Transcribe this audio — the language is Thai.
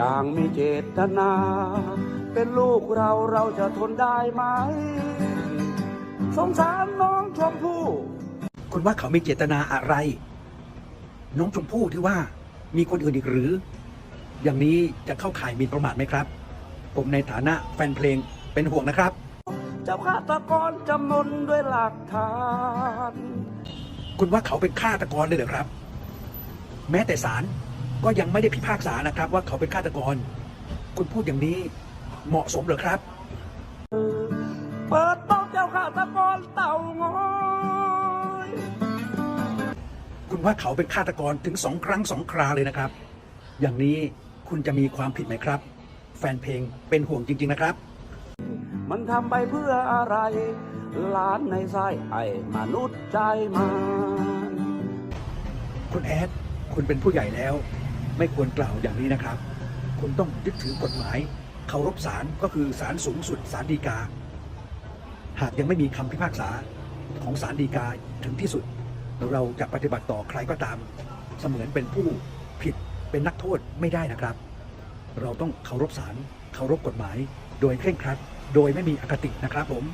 อย่างมีเจตนา เป็นลูกเราเราจะทนได้ไหม สงสารน้องชมพู่คุณว่าเขามีเจตนาอะไร น้องชมพู่ที่ว่ามีคนอื่นอีกหรือ อย่างนี้จะเข้าข่ายหมิ่นประมาทไหมครับ ผมในฐานะแฟนเพลงเป็นห่วงนะครับเจ้าฆาตกรจำนนด้วยหลักฐาน คุณว่าเขาเป็นฆาตกรเลยเหรอครับ แม้แต่ศาล ก็ยังไม่ได้พิพากษานะครับ ว่าเขาเป็นฆาตกร คุณพูดอย่างนี้เหมาะสมเหรอครับ เปิดโต๊ะเจ้าฆาตกรเต่างอยคุณว่าเขาเป็นฆาตกรถึงสองครั้งสองคราเลยนะครับ อย่างนี้คุณจะมีความผิดไหมครับ แฟนเพลงเป็นห่วงจริง ๆนะครับ มันทำไปเพื่ออะไรหลานในไส้ไอ้มนุษย์ใจมันคุณแอด คุณเป็นผู้ใหญ่แล้ว ไม่ควรกล่าวอย่างนี้นะครับ คุณต้องยึดถือกฎหมายเคารพศาลก็คือศาลสูงสุดศาลฎีกา หากยังไม่มีคำพิพากษาของศาลฎีกาถึงที่สุด เราจะปฏิบัติต่อใครก็ตาม เสมือนเป็นผู้ผิดเป็นนักโทษไม่ได้นะครับ เราต้องเคารพศาลเคารพกฎหมาย โดยเคร่งครัด โดยไม่มีอคตินะครับผม